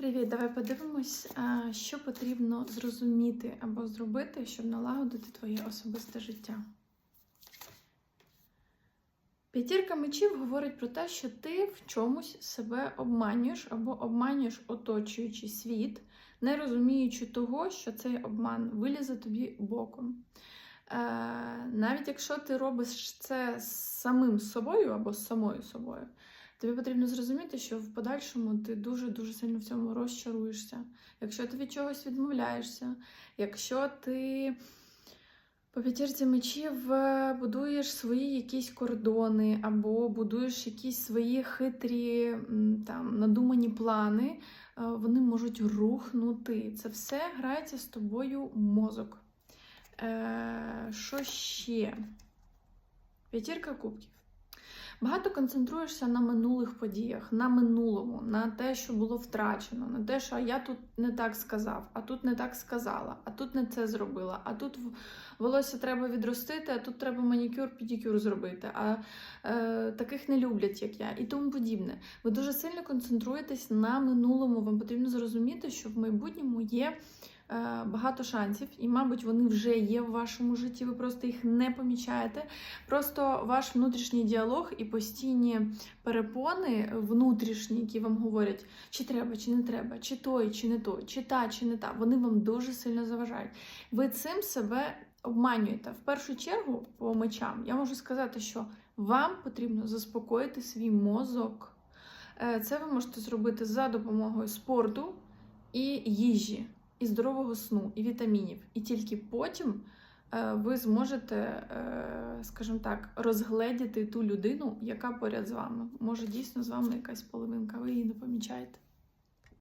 Привіт, давай подивимось, що потрібно зрозуміти або зробити, щоб налагодити твоє особисте життя. П'ятірка мечів говорить про те, що ти в чомусь себе обманюєш або обманюєш оточуючий світ, не розуміючи того, що цей обман вилізе тобі боком. Е, навіть якщо ти робиш це з самим собою або з самою собою, тобі потрібно зрозуміти, що в подальшому ти дуже-дуже сильно в цьому розчаруєшся. Якщо ти від чогось відмовляєшся, якщо ти по п'ятірці мечів е, будуєш свої якісь кордони, або будуєш якісь свої хитрі там надумані плани, е, вони можуть рухнути. Це все грається з тобою мозок. Е, Що ще? П'ятірка кубків. Багато концентруєшся на минулих подіях, на минулому, на те, що було втрачено, на те, що я тут не так сказав, а тут не так сказала, а тут не це зробила, а тут волосся треба відростити, а тут треба манікюр, педикюр зробити. А е, таких не люблять, як я, і тому подібне. Ви дуже сильно концентруєтесь на минулому. Вам потрібно зрозуміти, що в майбутньому є. е, Багато шансів, і, мабуть, вони вже є в вашому житті, ви просто їх не помічаєте. Просто ваш внутрішній діалог і постійні перепони внутрішні, які вам говорять, чи треба, чи не треба, чи той, чи не той, чи та, чи не та, вони вам дуже сильно заважають. Ви цим себе обманюєте. В першу чергу, по мечам, я можу сказати, що вам потрібно заспокоїти свій мозок. Е, Це ви можете зробити за допомогою спорту і їжі, і здорового сну, і вітамінів. І тільки потім е, ви зможете, е, скажімо так, розгледіти ту людину, яка поряд з вами. Може, дійсно з вами якась половинка, ви її не помічаєте.